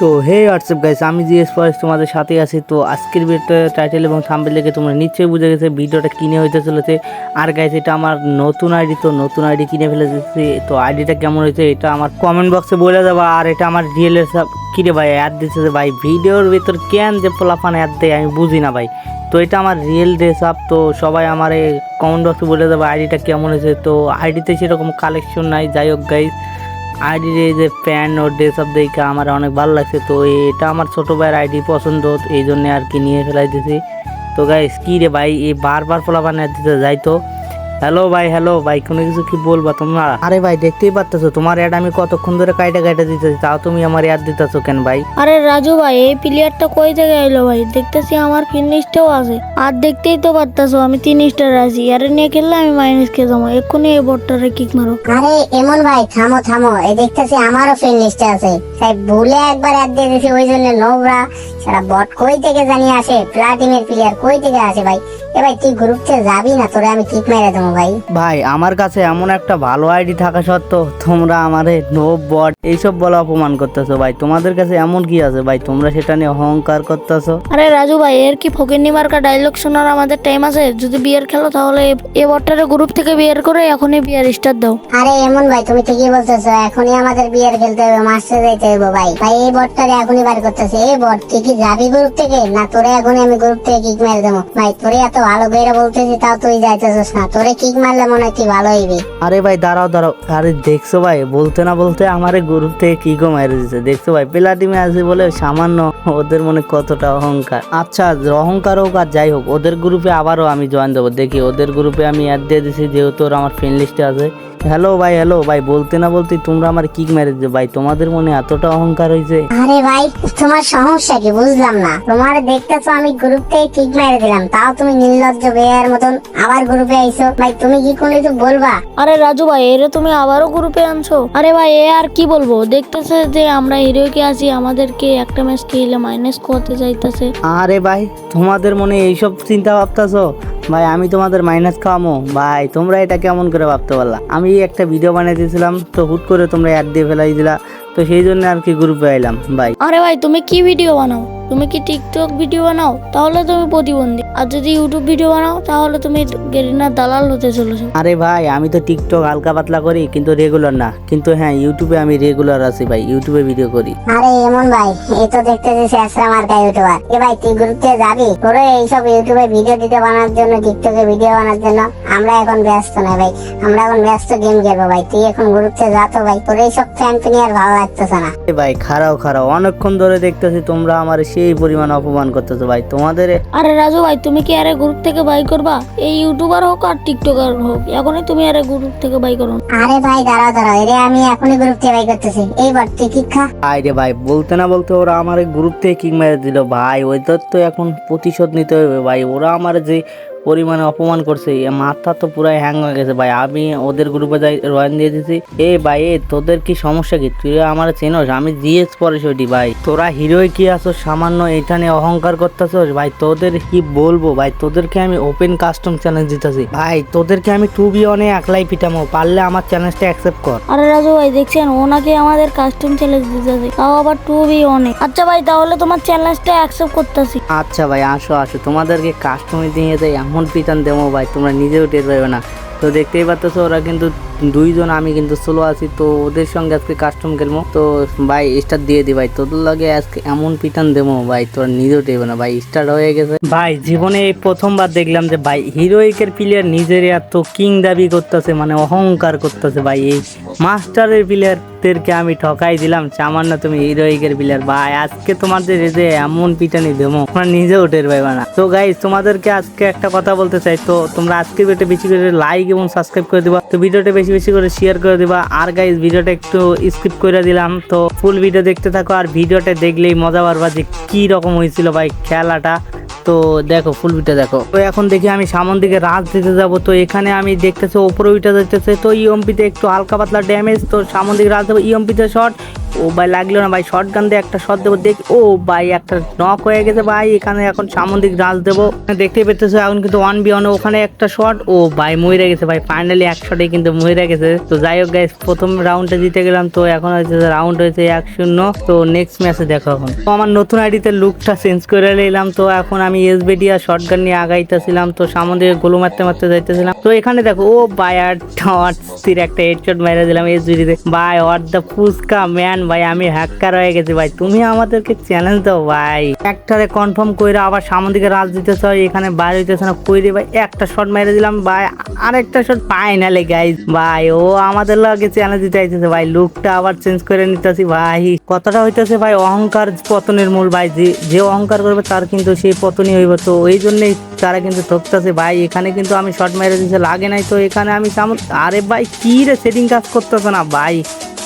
তো hey WhatsApp guys, আমি GS Paresh তোমাদের সাথে আছি। তো আজকের ভিডিওটা টাইটেল এবং থাম্বেল দেখে তোমরা নিশ্চয়ই বুঝে গেছে, ভিডিওটা কিনে হইতে চলেছে। আর গাইস এটা আমার নতুন আইডি তো নতুন আইডি কিনে ফেলেছি। তো আইডিটা কেমন হয়েছে এটা আমার কমেন্ট বক্সে বলে দেবা। আর এটা আমার রিয়েল কিরে ভাই অ্যাড দিচ্ছে ভাই, ভিডিওর ভিতর কেন যে পোলাপান অ্যাড দেয় আমি বুঝি না ভাই। তো এটা আমার রিয়েল ড্রেস আপ তো সবাই আমার এই কমেন্ট বক্সে বলে দেবে আইডিটা কেমন হয়েছে। তো আইডিতে সেরকম কালেকশন নাই। যাই হোক গাইস আইডির এই যে প্যান্ট ও ড্রেস আপ দেখে আমার অনেক ভালো লাগছে। তো এটা আমার ছোটো ভাইয়ের আইডি পছন্দ এই জন্য আর কি নিয়ে ফেলাই দিছি। তো গাইস কী রে ভাই, এই বারবার পোলাপান দিতে যাই তো? হ্যালো ভাই হ্যালো ভাই কোনো কিছু কি বলবা তোমরা? আরে ভাই দেখতেই পারতেছো তোমার অ্যাড আমি কতক্ষণ ধরে কাইটা কাইটা দিতেছি তাও তুমি আমার অ্যাড দিতেছো কেন ভাই? আরে রাজু ভাই এই প্লেয়ারটা কই থেকে এলো ভাই? দেখতেছি আমার ফিনিশটাও আছে। আর দেখতেই তো পারতাছো আমি তিন স্টার আছি। আরে নিয়ে খেললে আমি মাইনাস খেয়ে যাব। এক্ষুনি এই বোর্ডটারে কিক মারো। আরে এমন ভাই থামো থামো। এই দেখতেছি আমারও ফ্রেন্ড লিস্টে আছে। তাই ভুলে একবার অ্যাড দিয়ে দিছি ওই জন্য নোবরা সারা বট কই থেকে জানি আসে? প্লাটিমের প্লেয়ার কই থেকে আসে ভাই? এ ভাই তুই গ্রুপ থেকে যাবি না? তোরে আমি কিক মেরে দেবো। ভাই। ভাই আমার কাছে এমন একটা ভালো আইডি থাকা সত্ত্বেও তোমরা আমারে নো বট এইসব বলা অপমান করতেছো। ভাই তোমাদের কাছে এমন কি আছে? ভাই তোমরা সেটা নিয়ে অহংকার করতেছো। আরে রাজু ভাই এর কি ফকিরনি মার্কা ডায়লগ শোনার আমাদের টাইম আছে? যদি বিয়ার খেলো তাহলে এ- বটটারে গ্রুপ থেকে বিয়ার করে এখনই বিয়ার স্টার্ট দাও। আরে এমন ভাই তুমি ঠিকই বলতেছো এখনই আমাদের বিয়ের খেলতে হবে মাস্টার যাইতে হবে ভাই। ভাই এই বটটারে এখনই বার করতেছে। এই বট তুই কি যাবি গ্রুপ থেকে? না তোরে এখনই আমি গ্রুপ থেকে কিক মেরে দেবো? ভাই তোরে এত ভালো করে বলতেছি তাও তুই যাইতেছিস না। তোরে কিক মারলে মনে হয় তুই ভালো হইবি। আরে ভাই দাঁড়াও দাঁড়াও। আরে দেখছ ভাই বলতে না বলতে আমার গ্রুপ থেকে দিচ্ছে দেখছ ভাই পেলা টিমে আছে বলে সামান্য ওদের মনে কতটা অহংকার। আচ্ছা অহংকার হোক আর যাই হোক ওদের গ্রুপে আবারও আমি জয়েন দেবো। দেখি ওদের গ্রুপে আমি অ্যাড দিয়ে দিছি যেহেতু ওরা আমার ফ্রেন্ড লিস্টে আছে। হ্যালো ভাই হ্যালো ভাই বলতে না বলতে তোমরা আমার কিক মেরে দিচ্ছে ভাই তোমাদের মনে এতটা অহংকার হয়েছে আরে ভাই তোমার সমস্যা কি বুঝলাম না। তোমার দেখতেছো আমি গ্রুপ থেকে কিক মেরে দিলাম তাও তুমি নির্লজ্জ বেয়ার মতন আবার গ্রুপে আইছো। ভাই তুমি কি কোনো কিছু বলবা? আরে রাজু ভাই এরে তুমি আবারও গ্রুপে আনছো? আরে ভাই এ আর কি বলব? দেখতেছে যে আমরা হিরোকে আছি আমাদেরকে একটা ম্যাচ খেলে মাইনাস করতে চাইতেছে। আরে ভাই তোমাদের মনে এইসব চিন্তা ভাবতেছো? ভাই আমি তোমাদের মাইনাস খাওয়ামো। ভাই তোমরা এটা কেমন করে ভাবতে পারলা? আমি একটা ভিডিও বানিয়ে দিয়েছিলাম তো হুট করে তোমরা অ্যাড দিয়ে ফেলাই দিলা। তো সেই জন্য আর কি গ্রুপে আইলাম ভাই। আরে ভাই তুমি কি ভিডিও বানাও? তুমি কি টিকটক ভিডিও বানাও? তাহলে তুমি প্রতিবন্ধী। আর যদি ইউটিউব ভিডিও বানাও তাহলে তুমি গেরিনার দালাল হতে চলেছো। আরে ভাই আমি তো টিকটক হালকা পাতলা করি কিন্তু রেগুলার না। কিন্তু হ্যাঁ ইউটিউবে আমি রেগুলার আছি ভাই ইউটিউবে ভিডিও করি। আরে এমন ভাই এই তো দেখতেছি শেষরা মার্কা ইউটিউবার এ ভাই তুই গ্রুপ যাবি? তোরে এইসব ইউটিউবে ভিডিও দিতে বানার জন্য টিকটকে ভিডিও বানার জন্য আমরা এখন ব্যস্ত না ভাই। আমরা এখন ব্যস্ত গেম খেলব ভাই। তুই এখন গ্রুপ যা তো ভাই তোর এইসব ফ্যান ফিনি আর ভালো লাগতেছে না। এ ভাই খারাও খারাও অনেকক্ষণ ধরে দেখতেছি তোমরা আমার সেই পরিমাণ অপমান করতেছো ভাই তোমাদের আরে রাজু ভাই তুমি কি আরে গ্রুপ থেকে বাই করবা? এই ইউটিউবার হোক আর টিকটকার হোক এখনই তুমি আরে গ্রুপ থেকে বাই করো। আরে ভাই দাঁড়া দাঁড়া এরে আমি এখনই গ্রুপ থেকে বাই করতেছি। এইবার তুই কি খা। ভাই রে ভাই বলতে না বলতে ওরা আমার গ্রুপ থেকে কিক মেরে দিল। ভাই ওই তো এখন প্রতিশোধ নিতে হবে ভাই। ওরা আমার যে পরিমাণে অপমান করছে। মাথা তো পুরো হ্যাং হয়ে গেছে ভাই। আমি ওদের গ্রুপে যাই রয়েন দিয়ে দিছি এ ভাই এ তোদের কি সমস্যা কি? তুই আমার চেনস আমি জিএস পরে সেটি ভাই। তোরা হিরোই কি আছো সামান্য এটা নিয়ে অহংকার করতেছস? ভাই তোদের কি বলব? ভাই তোদেরকে আমি ওপেন কাস্টম চ্যালেঞ্জ দিতেছি। ভাই তোদেরকে আমি টু বি অনে একলাই পিটামো। পারলে আমার চ্যালেঞ্জটা অ্যাকসেপ্ট কর। আরে রাজু ভাই দেখছেন ওনাকে আমাদের কাস্টম চ্যালেঞ্জ দিতেছে। তাও আবার টু বি অনেক আচ্ছা ভাই তাহলে তোমার চ্যালেঞ্জটা অ্যাকসেপ্ট করতেছি। আচ্ছা ভাই আসো আসো। তোমাদেরকে কাস্টমার দিয়ে যাই এমন পিটান দেবো ভাই তোমরা নিজেও টের পাবে না। তো দেখতেই পাচ্ছ ওরা কিন্তু দুইজন আমি কিন্তু সোলো আছি, তো ওদের সঙ্গে আজকে কাস্টম খেলব। তো ভাই স্টার দিয়ে দি ভাই, তোদের লাগে আজকে এমন পিটান দেবো ভাই, তোরা নিজেও টেরবে না ভাই স্টার্ট হয়ে গেছে। ভাই, জীবনে এই প্রথমবার দেখলাম যে ভাই হিরোইকের প্লেয়ার নিজের এত কিং দাবি করতেছে মানে অহংকার করতেছে ভাই। এই মাস্টারের প্লেয়ারদেরকে আমি ঠকাই দিলাম, সামান্য তুমি হিরোইকের প্লেয়ার ভাই, আজকে তোমাদের এই যে এমন পিটানি দেবো, তোমরা নিজেও টের পাইবে না। তো গাইজ তোমাদেরকে আজকে একটা কথা বলতে চাই, তো তোমরা আজকে ভিডিওটা বেশি করে লাইক এবং সাবস্ক্রাইব করে দিবা। তো ভিডিওটা বেশি বেশি করে শেয়ার করে দিবা। আর গাইজ ভিডিওটা একটু স্কিপ করে দিলাম। তো ফুল ভিডিও দেখতে থাকো আর ভিডিওটা দেখলেই মজা পারবা যে কী রকম হয়েছিল ভাই খেলাটা। তো দেখো ফুল ভিডিও দেখো। তো এখন দেখি আমি সামন দিকে রাজ দিতে যাব। তো এখানে আমি দেখতেছি ওপরে উইটা যাইতেছে। তো ইএমপিতে একটু হালকা পাতলা ড্যামেজ তো সামন দিকে রাজ দেবো। ইএমপিতে শট ও ভাই লাগল না ভাই শর্ট গান দিয়ে একটা শট দেবো, দেখ। ও ভাই, একটা নক হয়ে গেছে ভাই, এখানে এখন সামুদ্রিক রাজ দেবো। দেখতেই পেতেছো, এখন কিন্তু ওয়ান বি ওয়ান ওখানে একটা শট ও ভাই, মরে গেছে ভাই ফাইনালি এক শটে কিন্তু মরে গেছে। তো যাই হোক গাইস প্রথম রাউন্ডে জিতে গেলাম, তো এখন হয়েছে রাউন্ড হয়েছে এক শূন্য। তো নেক্সট ম্যাচে দেখো এখন। তো আমার নতুন আইডিতে লুকটা চেঞ্জ করে নিলাম, তো এখন আমি এসবিডি আর শর্ট গান নিয়ে আগাইতেছিলাম, তো সামনে দিকে গোলো মারতে মারতে যাইতেছিলাম। তো এখানে দেখো, ও ভাই, আর তীর একটা হেডশট মেরে দিলাম এস এসবিডিতে ভাই ওয়ার দ্য ফুচকা ম্যান ভাই, আমি হ্যাকার হয়ে গেছি ভাই। তুমি আমাদেরকে চ্যালেঞ্জ দাও ভাই। একটারে কনফার্ম কইরা আবার সামনে দিকে রাজ দিতেছ, এখানে বাইরে হইতেছে না, কইরে ভাই, একটা শট মেরে দিলাম ভাই। আরেকটা শট ফাইনালে গাইজ ভাই, ও আমাদের লাগে চ্যালেঞ্জ দিতে আইতেছে ভাই। লুকটা আবার চেঞ্জ করে নিতেছি ভাই। কতটা হইতেছে ভাই, অহংকার পতনের মূল ভাই। যে যে অহংকার করবে তার কিন্তু সেই পতনই হইব। তো ওই জন্যই তারা কিন্তু থকতেছে ভাই। এখানে কিন্তু আমি শট মেরে দিতে লাগে নাই। তো এখানে আমি আরে ভাই, কি রে সেটিং কাজ করতেছে না ভাই?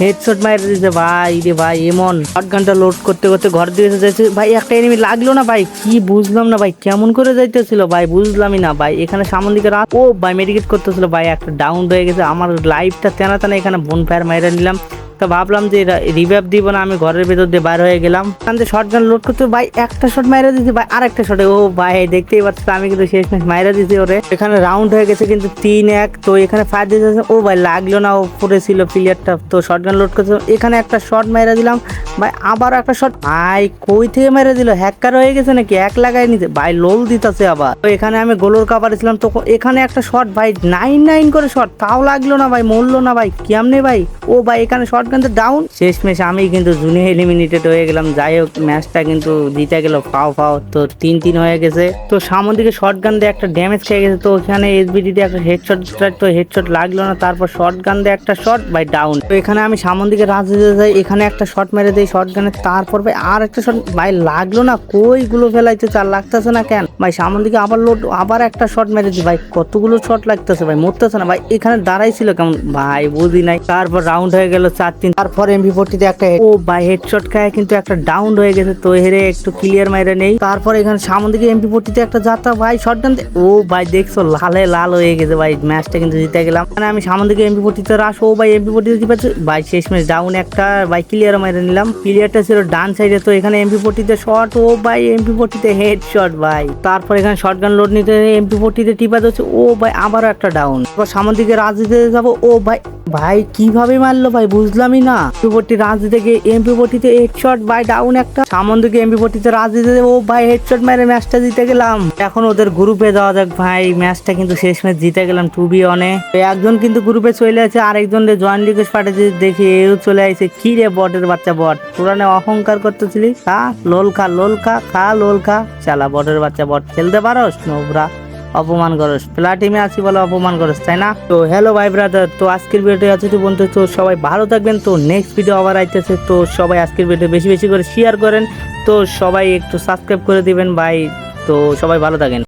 হেডশট মাইরে দিয়েছে ভাই রে ভাই, এমন আট ঘণ্টা লোড করতে করতে ঘর দিয়ে এসে যাচ্ছে ভাই, একটা এনিমি লাগল না ভাই? কি বুঝলাম না ভাই, কেমন করে যাইতেছিল ভাই? বুঝলামই না ভাই, এখানে সামন দিকে রাত। ও ভাই মেডিকেট করতেছিল ভাই, একটা ডাউন হয়ে গেছে। আমার লাইফটা তেনা তেনা এখানে বোন ফায়ার মাইরে নিলাম। তো ভাবলাম যে রিভাইভ দিব না, আমি ঘরের ভেতর দিয়ে বাইরে হয়ে গেলাম। এখান থেকে শর্ট গান লোড করতে ভাই, একটা শট মাইরা দিয়েছি ভাই আর একটা শটে ও ভাই, দেখতেই পাচ্ছ, আমি কিন্তু শেষ ম্যাচ মাইরা দিয়েছি ওরে। এখানে রাউন্ড হয়ে গেছে কিন্তু তিন এক, তো এখানে ফায়ার দিয়েছে ও ভাই, লাগল না, ও পড়ে ছিল প্লেয়ারটা তো শর্ট গান লোড করতে এখানে একটা শট মাইরা দিলাম। ভাই, আবার একটা শট ভাই, কই থেকে মেরে দিল? হ্যাকার হয়ে গেছে নাকি? এক লাগাই নিতে ভাই লোল দিতেছে আবার। তো এখানে আমি গোলোর কাভার ছিলাম, তো এখানে একটা শট ভাই নাইন নাইন করে শট তাও লাগল না, ভাই, মরলো না, ভাই, কেমনে ভাই? ও ভাই, এখানে শট গানতে ডাউন শেষ ম্যাচ আমি কিন্তু জুনিয়র এলিমিনেটেড হয়ে গেলাম। যাই হোক ম্যাচটা কিন্তু জিতে গেল, পাও পাও। তো তিন তিন হয়ে গেছে। তো সামন দিকে শর্ট গান দিয়ে একটা ড্যামেজ খেয়ে গেছে। তো ওখানে এসবিডি দিয়ে একটা হেডশট তো হেডশট লাগল না। তারপর শর্ট গান দিয়ে একটা শট বাই ডাউন তো এখানে আমি সামন দিকে রাজ দিতে যাই। এখানে একটা শট মেরে দেই শর্ট গানে তারপর ভাই আর একটা শট ভাই লাগল না। কই গুলো ফেলাইতে চার লাগতেছে না কেন? ভাই সামন দিকে আবার লোড আবার একটা শট মেরে দিই। ভাই কতগুলো শট লাগতেছে, ভাই মরতেছে না। ভাই এখানে দাঁড়াইছিল কেমন? ভাই বুঝি নাই। তারপর রাউন্ড হয়ে গেল চার তিন তারপর এমভি ফোরটিতে একটা ও ভাই হেডশট খায়, কিন্তু একটা ডাউন হয়ে গেছে, তো হেরে একটু ক্লিয়ার মাইরে নেই। তারপর এখানে সামন দিকে এমপি ফোরটিতে একটা যাত্রা, ভাই শট গান ও ভাই, দেখছ, লালে লাল হয়ে গেছে, ভাই ম্যাচটা কিন্তু জিতে গেলাম। মানে আমি সামন দিকে এমপি ফোরটিতে রাস ও ভাই এমপি ফোরটিতে কি পাচ্ছে? ভাই, শেষ ম্যাচ ডাউন একটা, ভাই ক্লিয়ার মাইরে নিলাম। ক্লিয়ারটা ছিল ডান সাইডে তো এখানে এমপি ফোরটিতে শট ও ভাই এমপি ফোরটিতে হেড শট ভাই। তারপর এখানে শর্ট গান লোড নিতে এমপি ফোরটিতে টিপা দিচ্ছে, ও ভাই, আবারও একটা ডাউন তারপর সামন দিকে দিতে যাব, ও ভাই ভাই, কীভাবে মারলো ভাই? বুঝলামই না। এমপি রাজ গিয়ে এমপি ফোরটিতে হেডশট ভাই ডাউন একটা। সামন দিকে এমপি ফোরটিতে রাজ দিতে ও ভাই হেডশট মেরে ম্যাচটা জিতে গেলাম। এখন ওদের গ্রুপে যাওয়া যাক ভাই। ম্যাচটা কিন্তু শেষ ম্যাচ জিতে গেলাম টু বি অনে একজন কিন্তু গ্রুপে চলে আছে, আরেকজন জয়েন্ট রিকোয়েস্ট পাঠিয়েছে, দেখি এও চলে আসছে কি রে বটের বাচ্চা বট পুরানে অহংকার করতেছিলি? খা, লোল খা লোল খা খা, লোল খা। চালা বটের বাচ্চা বট খেলতে পারোস? নোবরা। অপমান করস। প্লাটিমে আছি বলে অপমান করস, তাই না? তো হ্যালো ভাই ব্রাদার তো আজকের ভিডিওটা আছে তো বন্ধু তো সবাই ভালো থাকবেন। তো নেক্সট ভিডিও আবার আইতেছে, তো সবাই আজকের ভিডিও বেশি বেশি করে শেয়ার করেন। তো সবাই একটু সাবস্ক্রাইব করে দিবেন ভাই তো সবাই ভালো থাকেন।